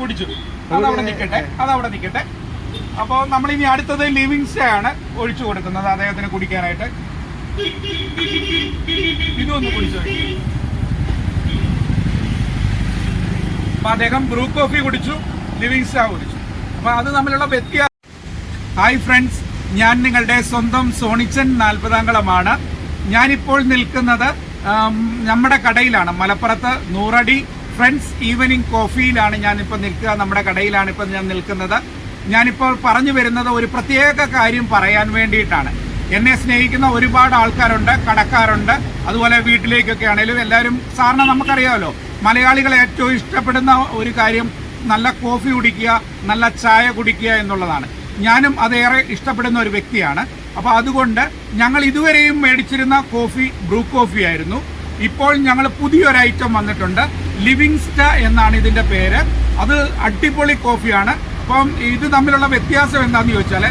കുടിച്ചു. അതവിടെ നിൽക്കട്ടെ അതവിടെ നിൽക്കട്ടെ അപ്പോൾ നമ്മൾ ഇനി അടുത്തത് ലിവിങ് സ്റ്റേ ആണ് ഒഴിച്ചു കൊടുക്കുന്നത് അദ്ദേഹത്തിന് കുടിക്കാനായിട്ട്. ഇതൊന്ന് കുടിച്ചു. അപ്പൊ അദ്ദേഹം ബ്രൂ കോഫി കുടിച്ചു ലിവിങ് സ്റ്റേ കുടിച്ചു. അപ്പൊ അത് തമ്മിലുള്ള വ്യത്യാസം. ഹായ് ഫ്രണ്ട്സ് ഞാൻ നിങ്ങളുടെ സ്വന്തം സോണിച്ചൻ നാൽപ്പതാംകളമാണ് ഞാനിപ്പോൾ നിൽക്കുന്നത് നമ്മുടെ കടയിലാണ്. മലപ്പുറത്ത് നൂറടി ഫ്രണ്ട്സ് ഈവനിങ് കോഫിയിലാണ് ഞാനിപ്പോൾ നിൽക്കുക. നമ്മുടെ കടയിലാണ് ഇപ്പോൾ ഞാൻ നിൽക്കുന്നത്. ഞാനിപ്പോൾ പറഞ്ഞു വരുന്നത് ഒരു പ്രത്യേക കാര്യം പറയാൻ വേണ്ടിയിട്ടാണ്. എന്നെ സ്നേഹിക്കുന്ന ഒരുപാട് ആൾക്കാരുണ്ട് കടക്കാരുണ്ട്. അതുപോലെ വീട്ടിലേക്കൊക്കെ ആണെങ്കിലും എല്ലാവരും സാറിന് നമുക്കറിയാമല്ലോ മലയാളികൾ ഏറ്റവും ഇഷ്ടപ്പെടുന്ന ഒരു കാര്യം നല്ല കോഫി കുടിക്കുക നല്ല ചായ കുടിക്കുക എന്നുള്ളതാണ്. ഞാനും അതേറെ ഇഷ്ടപ്പെടുന്ന ഒരു വ്യക്തിയാണ്. അപ്പോൾ അതുകൊണ്ട് ഞങ്ങൾ ഇതുവരെയും മേടിച്ചിരുന്ന കോഫി ബ്രൂ കോഫി ആയിരുന്നു. ഇപ്പോൾ ഞങ്ങൾ പുതിയൊരു ഐറ്റം വന്നിട്ടുണ്ട്. ലിവിങ് സ്റ്റ എന്നാണ് ഇതിന്റെ പേര്. അത് അടിപൊളി കോഫിയാണ്. അപ്പം ഇത് തമ്മിലുള്ള വ്യത്യാസം എന്താണെന്ന് ചോദിച്ചാൽ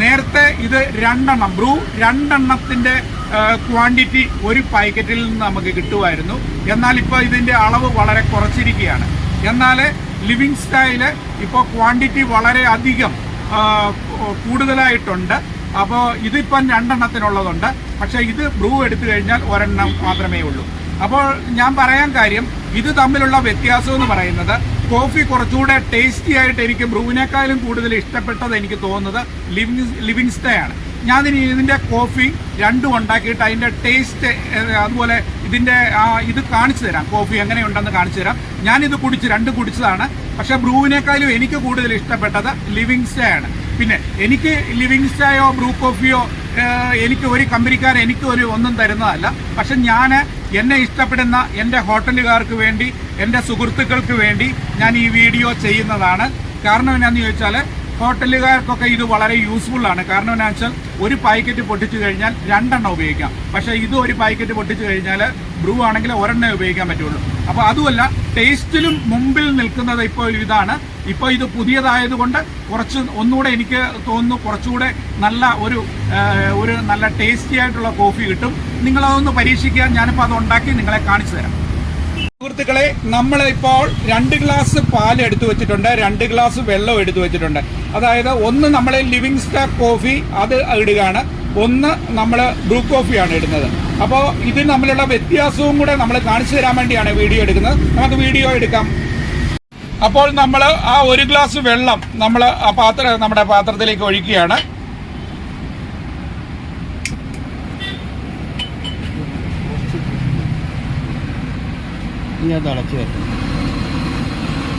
നേരത്തെ ഇത് രണ്ടെണ്ണം ബ്രൂ രണ്ടെണ്ണത്തിന്റെ ക്വാണ്ടിറ്റി ഒരു പാക്കറ്റിൽ നിന്ന് നമുക്ക് കിട്ടുമായിരുന്നു. എന്നാൽ ഇപ്പോൾ ഇതിന്റെ അളവ് വളരെ കുറച്ചിരിക്കുകയാണ്. എന്നാൽ ലിവിങ് സ്റ്റൈൽ ഇപ്പോൾ ക്വാണ്ടിറ്റി വളരെ അധികം കൂടുതലായിട്ടുണ്ട്. അപ്പോൾ ഇതിപ്പം രണ്ടെണ്ണത്തിനുള്ളതുണ്ട്. പക്ഷേ ഇത് ബ്രൂ എടുത്തു കഴിഞ്ഞാൽ ഒരെണ്ണം മാത്രമേ ഉള്ളൂ. അപ്പോൾ ഞാൻ പറയാൻ കാര്യം ഇത് തമ്മിലുള്ള വ്യത്യാസം എന്ന് പറയുന്നത് കോഫി കുറച്ചുകൂടെ ടേസ്റ്റി ആയിട്ട് എനിക്ക് ബ്രൂവിനേക്കാളും കൂടുതൽ ഇഷ്ടപ്പെട്ടത് എനിക്ക് തോന്നുന്നത് ലിവിങ് ലിവിങ്സ്റ്റേ ആണ്. ഞാൻ ഇതിന്റെ കോഫി രണ്ടും ഉണ്ടാക്കിയിട്ട് അതിന്റെ ടേസ്റ്റ് അതുപോലെ ഇതിന്റെ ആ, ഇത് കാണിച്ചു തരാം. കോഫി എങ്ങനെയുണ്ടെന്ന് കാണിച്ചു തരാം. ഞാനിത് കുടിച്ച് രണ്ട് കുടിച്ചതാണ്. പക്ഷേ ബ്രൂവിനേക്കാളും എനിക്ക് കൂടുതൽ ഇഷ്ടപ്പെട്ടത് ലിവിങ്സ്റ്റേ ആണ്. പിന്നെ എനിക്ക് ലിവിങ് സ്റ്റായോ ബ്രൂ കോഫിയോ എനിക്ക് ഒരു കമ്പനിക്കാർ എനിക്ക് ഒരു ഒന്നും തരുന്നതല്ല. പക്ഷെ ഞാൻ എന്നെ ഇഷ്ടപ്പെടുന്ന എന്റെ ഹോട്ടലുകാർക്ക് വേണ്ടി എന്റെ സുഹൃത്തുക്കൾക്ക് വേണ്ടി ഞാൻ ഈ വീഡിയോ ചെയ്യുന്നതാണ്. കാരണം എന്നാന്ന് ചോദിച്ചാൽ ഹോട്ടലുകാർക്കൊക്കെ ഇത് വളരെ യൂസ്ഫുൾ ആണ്. കാരണം എന്താ വെച്ചാൽ ഒരു പാക്കറ്റ് പൊട്ടിച്ചു കഴിഞ്ഞാൽ രണ്ടെണ്ണം ഉപയോഗിക്കാം. പക്ഷേ ഇത് ഒരു പാക്കറ്റ് പൊട്ടിച്ചു കഴിഞ്ഞാൽ ബ്രൂ ആണെങ്കിൽ ഒരെണ്ണേ ഉപയോഗിക്കാൻ പറ്റുള്ളൂ. അപ്പോൾ അതുമല്ല ടേസ്റ്റിലും മുമ്പിൽ നിൽക്കുന്നത് ഇപ്പോൾ ഇതാണ്. ഇപ്പോൾ ഇത് പുതിയതായതുകൊണ്ട് കുറച്ച് ഒന്നുകൂടെ എനിക്ക് തോന്നുന്നു കുറച്ചുകൂടെ നല്ല ഒരു ഒരു നല്ല ടേസ്റ്റി ആയിട്ടുള്ള കോഫി കിട്ടും. നിങ്ങളതൊന്ന് പരീക്ഷിക്കുക. ഞാനിപ്പോൾ അത് ഉണ്ടാക്കി നിങ്ങളെ കാണിച്ചു തരാം. സുഹൃത്തുക്കളെ നമ്മളിപ്പോൾ രണ്ട് ഗ്ലാസ് പാൽ എടുത്തു വെച്ചിട്ടുണ്ട്. രണ്ട് ഗ്ലാസ് വെള്ളം എടുത്തു വെച്ചിട്ടുണ്ട്. അതായത് ഒന്ന് നമ്മൾ ലിവിങ് സ്റ്റാർ കോഫി അത് ഇടുകയാണ്. ഒന്ന് നമ്മൾ ബ്രൂ കോഫിയാണ് ഇടുന്നത്. അപ്പോൾ ഇത് തമ്മിലുള്ള വ്യത്യാസവും കൂടെ നമ്മൾ കാണിച്ചു തരാൻ വേണ്ടിയാണ് വീഡിയോ എടുക്കുന്നത്. നമുക്ക് വീഡിയോ എടുക്കാം. അപ്പോൾ നമ്മൾ ആ ഒരു ഗ്ലാസ് വെള്ളം നമ്മൾ ആ പാത്ര നമ്മുടെ പാത്രത്തിലേക്ക് ഒഴിക്കുകയാണ്.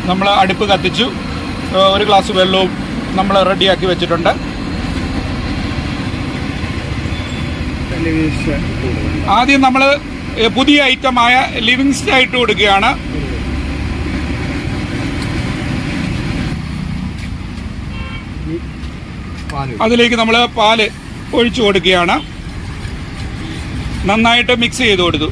നമ്മൾ അടുപ്പ് കത്തിച്ചു. ഒരു ഗ്ലാസ് വെള്ളവും നമ്മൾ റെഡിയാക്കി വെച്ചിട്ടുണ്ട് ടെലിവിഷൻ ഇട്ട് കൊടുക്കണം ആദ്യം നമ്മൾ പുതിയ ഐറ്റമായ ലിവിങ് സ്റ്റേ ഇട്ട് കൊടുക്കുകയാണ് അതിലേക്ക് നമ്മൾ പാൽ ഒഴിച്ചു കൊടുക്കുകയാണ്. നന്നായിട്ട് മിക്സ് ചെയ്ത് കൊടുത്തു.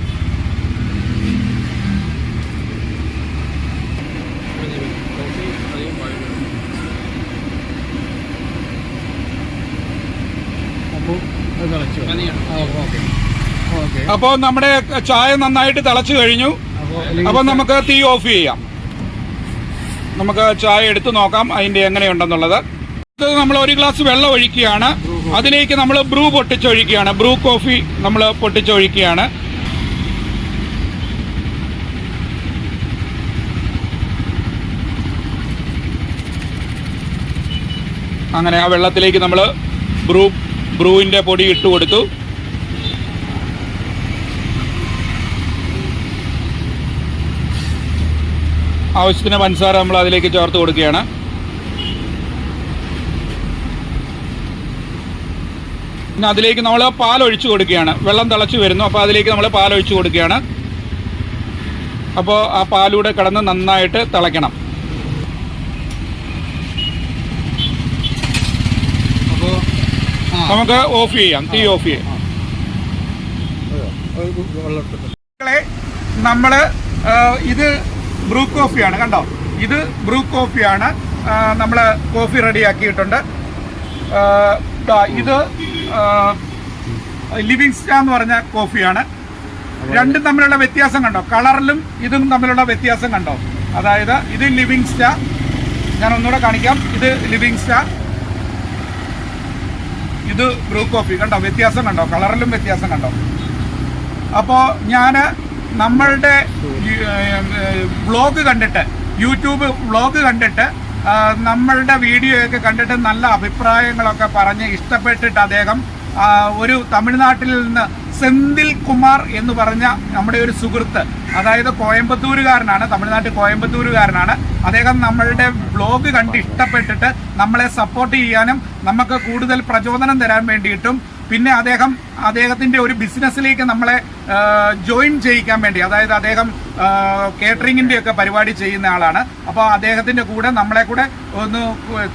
അപ്പോൾ തിളച്ചു. ഓക്കെ. ഓക്കെ. അപ്പോൾ നമ്മുടെ ചായ നന്നായിട്ട് തിളച്ചു കഴിഞ്ഞു. അപ്പോൾ നമുക്ക് തീ ഓഫ് ചെയ്യാം. നമുക്ക് ചായ എടുത്തു നോക്കാം അതിന്റെ എങ്ങനെയുണ്ടെന്നുള്ളത്. നമ്മൾ ഒരു ഗ്ലാസ് വെള്ളം ഒഴിക്കുകയാണ്. അതിലേക്ക് നമ്മൾ ബ്രൂ പൊട്ടിച്ചൊഴിക്കുകയാണ്. ബ്രൂ കോഫി നമ്മൾ പൊട്ടിച്ചൊഴിക്കുകയാണ്. അങ്ങനെ ആ വെള്ളത്തിലേക്ക് നമ്മൾ ബ്രൂ ബ്രൂവിന്റെ പൊടി ഇട്ട് കൊടുത്തു. ആവശ്യത്തിന് പഞ്ചസാര നമ്മൾ അതിലേക്ക് ചേർത്ത് കൊടുക്കുകയാണ്. പിന്നെ അതിലേക്ക് നമ്മൾ പാൽ ഒഴിച്ചു കൊടുക്കുകയാണ്. വെള്ളം തിളച്ച് വരുന്നു അപ്പോൾ അതിലേക്ക് നമ്മൾ പാൽ ഒഴിച്ചു കൊടുക്കുകയാണ്. അപ്പോൾ ആ പാലൂടെ കടന്ന് നന്നായിട്ട് തിളയ്ക്കണം അപ്പോൾ ആ നമുക്ക് ഓഫ് ചെയ്യാം തീ ഓഫ് ചെയ്യാം. നമ്മൾ ഇത് ബ്രൂ കോഫിയാണ് കണ്ടോ? ഇത് ബ്രൂ കോഫിയാണ്. നമ്മൾ കോഫി റെഡിയാക്കിയിട്ടുണ്ട്. ഇത് ലിവിങ് സ്റ്റാ എന്ന് പറഞ്ഞ കോഫിയാണ്. രണ്ടും തമ്മിലുള്ള വ്യത്യാസം കണ്ടോ? കളറിലും ഇതും തമ്മിലുള്ള വ്യത്യാസം കണ്ടോ? അതായത് ഇത് ലിവിങ് സ്റ്റാ. ഞാൻ ഒന്നുകൂടെ കാണിക്കാം. ഇത് ലിവിങ് സ്റ്റാർ ഇത് ബ്രൂ കോഫി കണ്ടോ? വ്യത്യാസം കണ്ടോ? കളറിലും വ്യത്യാസം കണ്ടോ? അപ്പോൾ ഞാൻ നമ്മളുടെ വ്ളോഗ് കണ്ടിട്ട് യൂട്യൂബ് വ്ളോഗ് കണ്ടിട്ട് നമ്മളുടെ വീഡിയോയൊക്കെ കണ്ടിട്ട് നല്ല അഭിപ്രായങ്ങളൊക്കെ പറഞ്ഞ് ഇഷ്ടപ്പെട്ടിട്ട് അദ്ദേഹം ഒരു തമിഴ്നാട്ടിൽ നിന്ന് സെന്തിൽ കുമാർ എന്ന് പറഞ്ഞ നമ്മുടെ ഒരു സുഹൃത്ത് അതായത് കോയമ്പത്തൂരുകാരനാണ് തമിഴ്നാട്ടിൽ കോയമ്പത്തൂരുകാരനാണ്. അദ്ദേഹം നമ്മളുടെ വ്ളോഗ് കണ്ട് ഇഷ്ടപ്പെട്ടിട്ട് നമ്മളെ സപ്പോർട്ട് ചെയ്യാനും നമുക്ക് കൂടുതൽ പ്രചോദനം തരാൻ വേണ്ടിയിട്ടും പിന്നെ അദ്ദേഹം അദ്ദേഹത്തിന്റെ ഒരു ബിസിനസ്സിലേക്ക് നമ്മളെ ജോയിൻ ചെയ്യിക്കാൻ വേണ്ടി അതായത് അദ്ദേഹം കേറ്ററിങ്ങിന്റെ ഒക്കെ പരിപാടി ചെയ്യുന്ന ആളാണ്. അപ്പോൾ അദ്ദേഹത്തിന്റെ കൂടെ നമ്മളെ കൂടെ ഒന്ന്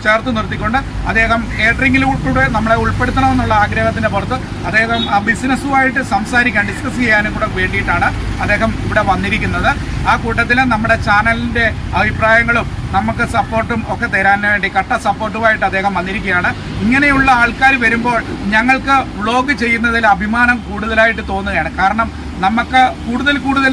ചേർത്ത് നിർത്തിക്കൊണ്ട് അദ്ദേഹം കേറ്ററിംഗിലൂടെ നമ്മളെ ഉൾപ്പെടുത്തണമെന്നുള്ള ആഗ്രഹത്തിന്റെ പുറത്ത് അദ്ദേഹം ആ ബിസിനസ്സുമായിട്ട് സംസാരിക്കാൻ ഡിസ്കസ് ചെയ്യാനും കൂടെ വേണ്ടിയിട്ടാണ് അദ്ദേഹം ഇവിടെ വന്നിരിക്കുന്നത്. ആ കൂട്ടത്തിൽ നമ്മുടെ ചാനലിന്റെ അഭിപ്രായങ്ങളും നമുക്ക് സപ്പോർട്ടും ഒക്കെ തരാൻ വേണ്ടി കട്ട സപ്പോർട്ടുമായിട്ട് അദ്ദേഹം വന്നിരിക്കുകയാണ്. ഇങ്ങനെയുള്ള ആൾക്കാർ വരുമ്പോൾ ഞങ്ങൾക്ക് വ്ളോഗ് ചെയ്യുന്നതിൽ അഭിമാനം കൂടുതലായിട്ട് തോന്നുകയാണ്. കാരണം നമുക്ക് കൂടുതൽ കൂടുതൽ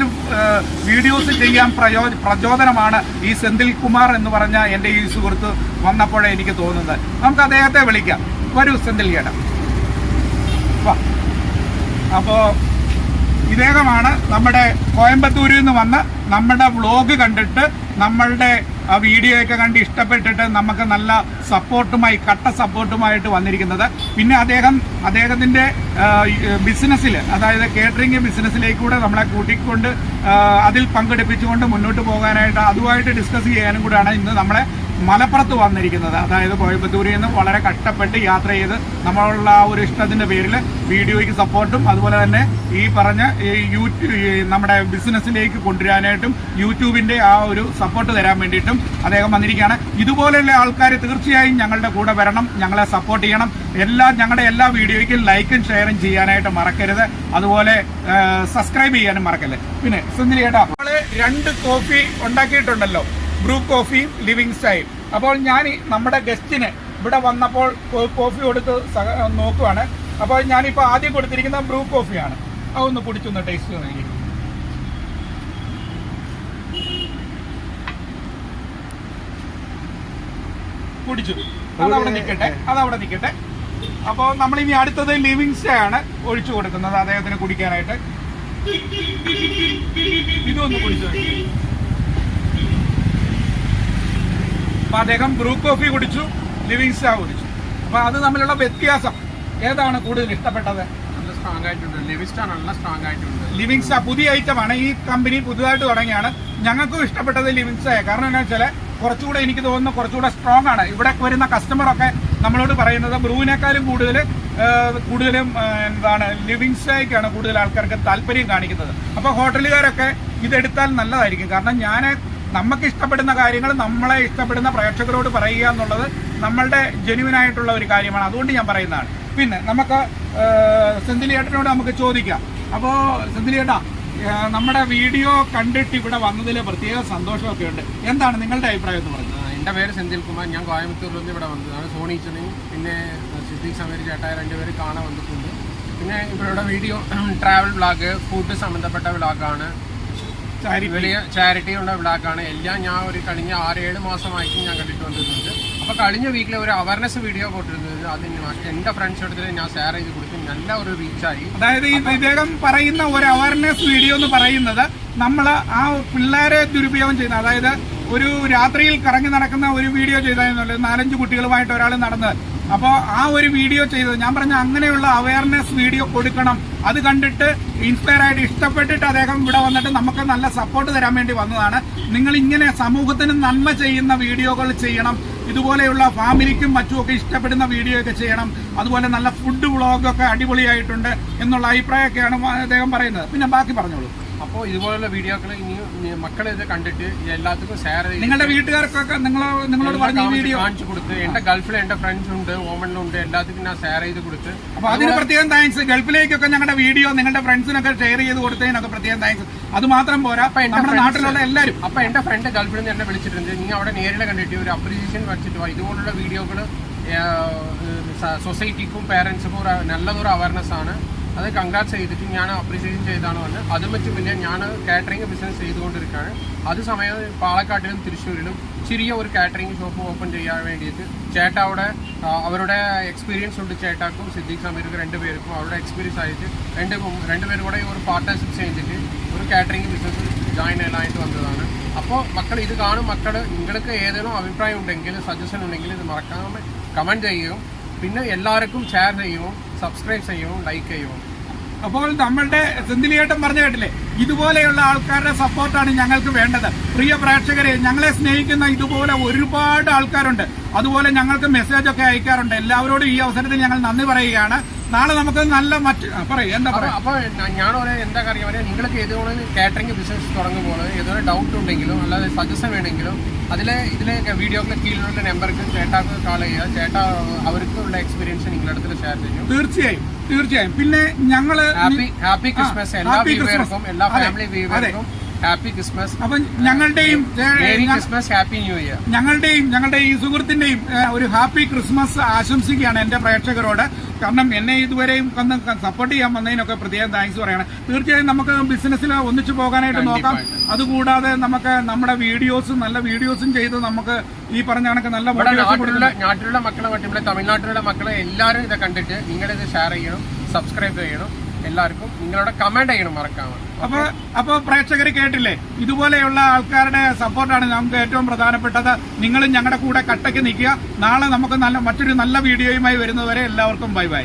വീഡിയോസ് ചെയ്യാൻ പ്രയോ പ്രചോദനമാണ് ഈ സെന്തിൽ കുമാർ എന്ന് പറഞ്ഞ എന്റെ ഈ സുഹൃത്ത് വന്നപ്പോഴേ എനിക്ക് തോന്നുന്നത്. നമുക്ക് അദ്ദേഹത്തെ വിളിക്കാം. വരൂ സെന്തിൽ ചേട്ടാ. വാ. അപ്പോൾ ഇദ്ദേഹമാണ് നമ്മുടെ കോയമ്പത്തൂരിൽ നിന്ന് വന്ന് നമ്മുടെ വ്ളോഗ് കണ്ടിട്ട് നമ്മളുടെ ആ വീഡിയോ ഒക്കെ കണ്ട് ഇഷ്ടപ്പെട്ടിട്ട് നമുക്ക് നല്ല സപ്പോർട്ടുമായി കട്ട സപ്പോർട്ടുമായിട്ട് വന്നിരിക്കുന്നത്. പിന്നെ അദ്ദേഹം അദ്ദേഹത്തിന്റെ ബിസിനസ്സിൽ അതായത് കേറ്ററിംഗ് ബിസിനസ്സിലേക്ക് കൂടെ നമ്മളെ കൂട്ടിക്കൊണ്ട് അതിൽ പങ്കെടുപ്പിച്ചുകൊണ്ട് മുന്നോട്ട് പോകാനായിട്ട് അതുമായിട്ട് ഡിസ്കസ് ചെയ്യാനും കൂടെയാണ് ഇന്ന് നമ്മളെ മലപ്പുറത്ത് വന്നിരിക്കുന്നത്. അതായത് കോയമ്പത്തൂരിൽ നിന്ന് വളരെ കഷ്ടപ്പെട്ട് യാത്ര ചെയ്ത് നമ്മളുള്ള ആ ഒരു ഇഷ്ടത്തിന്റെ പേരിൽ വീഡിയോയ്ക്ക് സപ്പോർട്ടും അതുപോലെ തന്നെ ഈ പറഞ്ഞ യൂട്യൂബ് നമ്മുടെ ബിസിനസ്സിലേക്ക് കൊണ്ടുവരാനായിട്ടും യൂട്യൂബിന്റെ ആ ഒരു സപ്പോർട്ട് തരാൻ വേണ്ടിയിട്ടും അദ്ദേഹം വന്നിരിക്കുകയാണ്. ഇതുപോലെയുള്ള ആൾക്കാർ തീർച്ചയായും ഞങ്ങളുടെ കൂടെ വരണം ഞങ്ങളെ സപ്പോർട്ട് ചെയ്യണം. എല്ലാ ഞങ്ങളുടെ എല്ലാ വീഡിയോയ്ക്കും ലൈക്കും ഷെയറും ചെയ്യാനായിട്ട് മറക്കരുത്. അതുപോലെ സബ്സ്ക്രൈബ് ചെയ്യാനും മറക്കല്ലേ? പിന്നെ സുന്ദരി ചേട്ടാ നമ്മൾ രണ്ട് കോഫി ഉണ്ടാക്കിയിട്ടുണ്ടല്ലോ. ബ്രൂ കോഫിയും ലിവിങ് സ്റ്റൈൽ അപ്പോൾ ഞാൻ നമ്മുടെ ഗസ്റ്റിന് ഇവിടെ വന്നപ്പോൾ കോഫി കൊടുത്ത് നോക്കുവാണ്. അപ്പോൾ ഞാനിപ്പോൾ ആദ്യം കൊടുത്തിരിക്കുന്ന ബ്രൂ കോഫിയാണ്. അത് ഒന്ന് കുടിച്ചൊന്ന് ടേസ്റ്റ് നോക്കി. കുടിച്ചു. അതവിടെ നിൽക്കട്ടെ അതവിടെ നിൽക്കട്ടെ അപ്പോൾ നമ്മളിനി അടുത്തത് ലിവിങ് സ്റ്റേ ആണ് ഒഴിച്ചു കൊടുക്കുന്നത് അദ്ദേഹത്തിന് കുടിക്കാനായിട്ട്. ഇതൊന്ന് കുടിച്ചു അപ്പൊ അദ്ദേഹം ബ്രൂ കോഫി കുടിച്ചു. ലിവിങ് സ്റ്റാ കുടിച്ചു അപ്പൊ അത് തമ്മിലുള്ള വ്യത്യാസം. ഏതാണ് കൂടുതൽ ഇഷ്ടപ്പെട്ടത്? നല്ല സ്ട്രോങ് ആയിട്ടുണ്ട്. ലിവിസ്റ്റർ നല്ല സ്ട്രോങ് ആയിട്ടുണ്ട്. ലിവിങ് സ്റ്റാ പുതിയ ആണ്. ഈ കമ്പനി പുതുതായിട്ട് തുടങ്ങിയാണ്. ഞങ്ങൾക്കും ഇഷ്ടപ്പെട്ടത് ലിവിങ് സ്റ്റാ കാരണം എന്താ വെച്ചാൽ കുറച്ചുകൂടെ എനിക്ക് തോന്നുന്നു കുറച്ചുകൂടെ സ്ട്രോങ് ആണ്. ഇവിടെ വരുന്ന കസ്റ്റമറൊക്കെ നമ്മളോട് പറയുന്നത് ബ്രൂവിനേക്കാളും കൂടുതൽ കൂടുതലും എന്താണ് ലിവിങ് സ്റ്റേക്കാണ് കൂടുതൽ ആൾക്കാർക്ക് താല്പര്യം കാണിക്കുന്നത്. അപ്പോൾ ഹോട്ടലുകാരൊക്കെ ഇതെടുത്താൽ നല്ലതായിരിക്കും. കാരണം ഞാൻ നമുക്ക് ഇഷ്ടപ്പെടുന്ന കാര്യങ്ങൾ നമ്മളെ ഇഷ്ടപ്പെടുന്ന പ്രേക്ഷകരോട് പറയുക എന്നുള്ളത് നമ്മളുടെ ജെനുവിനായിട്ടുള്ള ഒരു കാര്യമാണ്. അതുകൊണ്ട് ഞാൻ പറയുന്നതാണ്. പിന്നെ നമുക്ക് സെന്തിലി സെന്തിലിയേട്ടനോട് നമുക്ക് ചോദിക്കാം. അപ്പോൾ സെന്തിലി ഏട്ടാ നമ്മുടെ വീഡിയോ കണ്ടിട്ട് ഇവിടെ വന്നതിൽ പ്രത്യേക സന്തോഷമൊക്കെ ഉണ്ട്. എന്താണ് നിങ്ങളുടെ അഭിപ്രായം എന്ന് പറയുന്നത്? എന്റെ പേര് സെന്തിൽ കുമാർ ഞാൻ കോയമ്പത്തൂരിൽ നിന്ന് ഇവിടെ വന്നതാണ് സോണീച്ചനെയും പിന്നെ സിദ്ദീഖ് സമീർ ചേട്ടായ രണ്ടുപേര് കാണാൻ വന്നിട്ടുണ്ട്. പിന്നെ ഇവരുടെ വീഡിയോ ട്രാവൽ ബ്ലോഗ് ഫുഡ് സംബന്ധപ്പെട്ട വ്ളോഗാണ് ചാരിറ്റി ഉള്ള ബ്ലാക്കാണ് എല്ലാം ഞാൻ ഒരു കഴിഞ്ഞ ആറ് ഏഴ് മാസമായിട്ട് ഞാൻ കണ്ടിട്ട് വന്നിട്ടുണ്ട് അപ്പോൾ കഴിഞ്ഞ വീക്കിലെ ഒരു അവയർനെസ് വീഡിയോ കൊണ്ടിരുന്നത് അത് എന്റെ എന്റെ ഫ്രണ്ട്സ് എടുത്തിട്ട് ഞാൻ ഷെയർ ചെയ്ത് കൊടുത്തു നല്ല ഒരു റീച്ചായി അതായത് ഈ ഇദ്ദേഹം പറയുന്ന ഒരു അവയർനെസ് വീഡിയോ എന്ന് പറയുന്നത് നമ്മൾ ആ പിള്ളേരെ ദുരുപയോഗം ചെയ്യുന്ന അതായത് ഒരു രാത്രിയിൽ കറങ്ങി നടക്കുന്ന ഒരു വീഡിയോ ചെയ്തായിരുന്നല്ലോ നാലഞ്ച് കുട്ടികളുമായിട്ട് ഒരാൾ നടന്നത് അപ്പോൾ ആ ഒരു വീഡിയോ ചെയ്തത് ഞാൻ പറഞ്ഞ അങ്ങനെയുള്ള അവയർനെസ് വീഡിയോ കൊടുക്കണം. അത് കണ്ടിട്ട് ഇൻസ്പയർ ആയിട്ട് ഇഷ്ടപ്പെട്ടിട്ട് അദ്ദേഹം ഇവിടെ വന്നിട്ട് നമുക്ക് നല്ല സപ്പോർട്ട് തരാൻ വേണ്ടി വന്നതാണ്. നിങ്ങൾ ഇങ്ങനെ സമൂഹത്തിന് നന്മ ചെയ്യുന്ന വീഡിയോകൾ ചെയ്യണം. ഇതുപോലെയുള്ള ഫാമിലിക്കും മറ്റുമൊക്കെ ഇഷ്ടപ്പെടുന്ന വീഡിയോ ഒക്കെ ചെയ്യണം. അതുപോലെ നല്ല ഫുഡ് വ്ളോഗൊക്കെ അടിപൊളിയായിട്ടുണ്ട് എന്നുള്ള അഭിപ്രായമൊക്കെയാണ് അദ്ദേഹം പറയുന്നത്. പിന്നെ ബാക്കി പറഞ്ഞോളൂ. അപ്പോൾ ഇതുപോലുള്ള വീഡിയോകൾ ഇനി മക്കളെ ഇത് കണ്ടിട്ട് എല്ലാത്തിനും ഷെയർ ചെയ്ത് നിങ്ങളുടെ വീട്ടുകാർക്കൊക്കെ നിങ്ങൾ നിങ്ങളോട് പറഞ്ഞ വീഡിയോ കാണിച്ചു കൊടുത്ത് എന്റെ ഗൾഫിൽ എന്റെ ഫ്രണ്ട്സ് ഉണ്ട് ഓമനിലുണ്ട് എല്ലാത്തിനും ഞാൻ ഷെയർ ചെയ്ത് കൊടുത്ത് അപ്പൊ അതിന് പ്രത്യേകം താങ്ക്സ് ഗൾഫിലേക്കൊക്കെ ഞങ്ങളുടെ വീഡിയോ നിങ്ങളുടെ ഫ്രണ്ട്സിനൊക്കെ ഷെയർ ചെയ്ത് കൊടുത്തതിനൊക്കെ പ്രത്യേകം താങ്ക്സ് അത് മാത്രം പോരാ. അപ്പൊ എന്റെ നമ്മുടെ നാട്ടിലുള്ള എല്ലാവരും. അപ്പൊ എന്റെ ഫ്രണ്ട് ഗൾഫിൽ നിന്ന് എന്നെ വിളിച്ചിട്ടുണ്ട്. നീ അവിടെ നേരിടെ കണ്ടിട്ട് ഒരു അപ്രീസിയേഷൻ വെച്ചിട്ട്. ഇതുപോലുള്ള വീഡിയോകൾ സൊസൈറ്റിക്കും പേരൻസിനും നല്ലതൊരു അവയർനെസ് ആണ്. അത് കൺഗ്രാറ്റ്സ് ചെയ്തിട്ട് ഞാൻ അപ്രീഷിയേഷൻ ചെയ്താണ് വന്ന് അതും വെച്ച് പിന്നെ ഞാൻ കാറ്ററിംഗ് ബിസിനസ് ചെയ്തുകൊണ്ടിരിക്കുകയാണ്. അത് സമയം പാലക്കാട്ടിലും തൃശ്ശൂരിലും ചെറിയ ഒരു കാറ്ററിംഗ് ഷോപ്പ് ഓപ്പൺ ചെയ്യാൻ വേണ്ടിയിട്ട് ചേട്ട അവിടെ അവരുടെ എക്സ്പീരിയൻസ് ഉണ്ട് ചേട്ടാക്കും സിദ്ദീഖ് സമീർക്കും രണ്ടുപേർക്കും അവരുടെ എക്സ്പീരിയൻസ് ആയിട്ട് രണ്ട് രണ്ടുപേരും കൂടെ ഒരു പാർട്ട്ണർഷിപ്പ് ചെയ്തിട്ട് ഒരു കാറ്ററിംഗ് ബിസിനസ് ജോയിൻ ചെയ്യാനായിട്ട് വന്നതാണ്. അപ്പോൾ മക്കൾ ഇത് കാണും. മക്കൾ നിങ്ങൾക്ക് ഏതെങ്കിലും അഭിപ്രായം ഉണ്ടെങ്കിൽ സജഷൻ ഉണ്ടെങ്കിൽ ഇത് മറക്കാമെ കമന്റ് ചെയ്യുകയും പിന്നെ എല്ലാവർക്കും ഷെയർ ചെയ്യുമോ സബ്സ്ക്രൈബ് ചെയ്യുമോ ലൈക്ക് ചെയ്യുമോ അപ്പോൾ നമ്മളുടെ സെന്തിലിയേട്ടൻ പറഞ്ഞു കേട്ടില്ലേ? ഇതുപോലെയുള്ള ആൾക്കാരുടെ സപ്പോർട്ടാണ് ഞങ്ങൾക്ക് വേണ്ടത്. പ്രിയ പ്രേക്ഷകരെ ഞങ്ങളെ സ്നേഹിക്കുന്ന ഇതുപോലെ ഒരുപാട് ആൾക്കാരുണ്ട്. അതുപോലെ ഞങ്ങൾക്ക് മെസ്സേജ് ഒക്കെ അയക്കാറുണ്ട്. എല്ലാവരോടും ഈ അവസരത്തിൽ ഞങ്ങൾ നന്ദി പറയുകയാണ്. നാളെ നമുക്ക് നല്ല മറ്റ് പറയും എന്താ പറയാ? അപ്പോൾ ഞാൻ ഒരു എന്താ കാര്യം പറയാം നിങ്ങൾക്ക് ഏതുപോലെ കാറ്ററിംഗ് ബിസിനസ് തുടങ്ങുമ്പോൾ ഏതോ ഡൗട്ട് ഉണ്ടെങ്കിലും അല്ലാതെ സജഷൻ വേണമെങ്കിലും അതിൽ ഇതിലെ വീഡിയോക്ക് കീഴിലുള്ള നമ്പർക്ക് ചേട്ടാക്ക് കാൾ ചെയ്യുക. ചേട്ടാ അവർക്കുള്ള എക്സ്പീരിയൻസ് നിങ്ങളുടെ അടുത്ത് ഷെയർ ചെയ്യും. തീർച്ചയായും തീർച്ചയായും. പിന്നെ ഞങ്ങൾ ഹാപ്പി ക്രിസ്മസ് എല്ലാ. വ്യൂവേർക്കും എല്ലാ ഫാമിലി വ്യൂവേർക്കും ഹാപ്പി ക്രിസ്മസ് അപ്പൊ ഞങ്ങളുടെയും ക്രിസ്മസ് ഹാപ്പി ന്യൂ ഇയർ ഞങ്ങളുടെയും ഞങ്ങളുടെ ഈ സുഹൃത്തിന്റെയും ഒരു ഹാപ്പി ക്രിസ്മസ് ആശംസിക്കുകയാണ് എന്റെ പ്രേക്ഷകരോട്. കാരണം എന്നെ ഇതുവരെയും ഒന്ന് സപ്പോർട്ട് ചെയ്യാൻ വന്നതിനൊക്കെ പ്രത്യേകം താങ്ക്സ് പറയണം. തീർച്ചയായും നമുക്ക് ബിസിനസ്സിൽ ഒന്നിച്ചു പോകാനായിട്ട് നോക്കാം. അതുകൂടാതെ നമുക്ക് നമ്മുടെ വീഡിയോസും നല്ല വീഡിയോസും ചെയ്ത് നമുക്ക് ഈ പറഞ്ഞ കണക്ക് നല്ല നാട്ടിലുള്ള മക്കളെ മറ്റുള്ള തമിഴ്നാട്ടിലുള്ള മക്കളെ എല്ലാവരും ഇത് കണ്ടിട്ട് നിങ്ങളിത് ഷെയർ ചെയ്യണം സബ്സ്ക്രൈബ് ചെയ്യണം. എല്ലാവർക്കും നിങ്ങളുടെ കമന്റ് ചെയ്യണം മറക്കാമോ അപ്പൊ അപ്പൊ പ്രേക്ഷകർ കേട്ടില്ലേ? ഇതുപോലെയുള്ള ആൾക്കാരുടെ സപ്പോർട്ടാണ് നമുക്ക് ഏറ്റവും പ്രധാനപ്പെട്ടത്. നിങ്ങളും ഞങ്ങളുടെ കൂടെ കട്ടയ്ക്ക് നിൽക്കുക. നാളെ നമുക്ക് നല്ല മറ്റൊരു നല്ല വീഡിയോയുമായി വരുന്നവരെ എല്ലാവർക്കും ബൈ ബൈ.